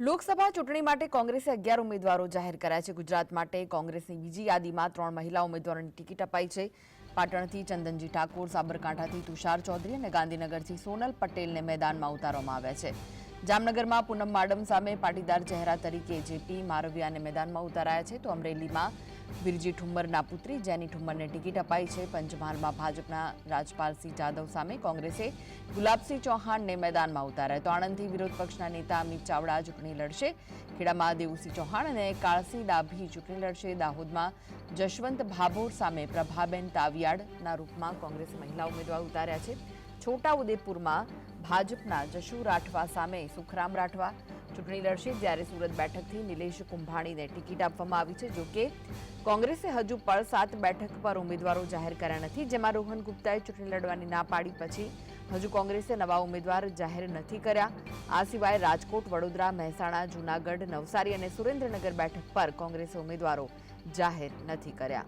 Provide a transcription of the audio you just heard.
લોકસભા ચૂંટણી માટે કોંગ્રેસે અગિયાર ઉમેદવારો જાહેર કર્યા છે. ગુજરાત માટે કોંગ્રેસની બીજી યાદીમાં ત્રણ મહિલા ઉમેદવારોની ટિકિટ અપાઈ છે. પાટણથી ચંદનજી ઠાકોર, સાબરકાંઠાથી તુષાર ચૌધરી અને ગાંધીનગરથી સોનલ પટેલને મેદાનમાં ઉતારવામાં આવ્યા છે. જામનગરમાં પૂનમ માડમ સામે પાટીદાર ચહેરા તરીકે જેપી મારવિયાને મેદાનમાં ઉતારાયા છે, તો અમરેલીમાં બિરજી ઠુમ્મરના પુત્રી જેની ઠુમ્મરને ટિકિટ અપાઈ છે પંચમહાલમાં ભાજપના રાજપાલસિંહ જાદવ સામે. કોંગ્રેસે ગુલાબસિંહ ચૌહાણને મેદાનમાં ઉતાર્યા. તો આણંદથી વિરોધ પક્ષના નેતા અમિત ચાવડા ચૂંટણી લડશે. ખેડામાં દેવુસિંહ ચૌહાણ અને કાળસી ડાભી ચૂંટણી લડશે. દાહોદમાં જશવંત ભાભોર સામે પ્રભાબેન તાવિયાડના રૂપમાં કોંગ્રેસે મહિલા ઉમેદવાર ઉતાર્યા છે. છોટાઉદેપુરમાં ભાજપના જશુ રાઠવા સામે સુખરામ રાઠવા. ચૂંટણી લડશે જ્યારે સુરત બેઠકથી નિલેશ કુંભાણીને ટિકિટ આપવામાં આવી છે, જોકે કોંગ્રેસે હજુ પણ સાત બેઠક પર ઉમેદવારો જાહેર કર્યા નથી, જેમાં રોહન ગુપ્તાએ ચૂંટણી લડવાની ના પાડી પછી હજુ કોંગ્રેસે નવા ઉમેદવાર જાહેર નથી કર્યા. આ સિવાય રાજકોટ, વડોદરા, મહેસાણા, જૂનાગઢ, નવસારી અને સુરેન્દ્રનગર બેઠક પર કોંગ્રેસે ઉમેદવારો જાહેર નથી કર્યા.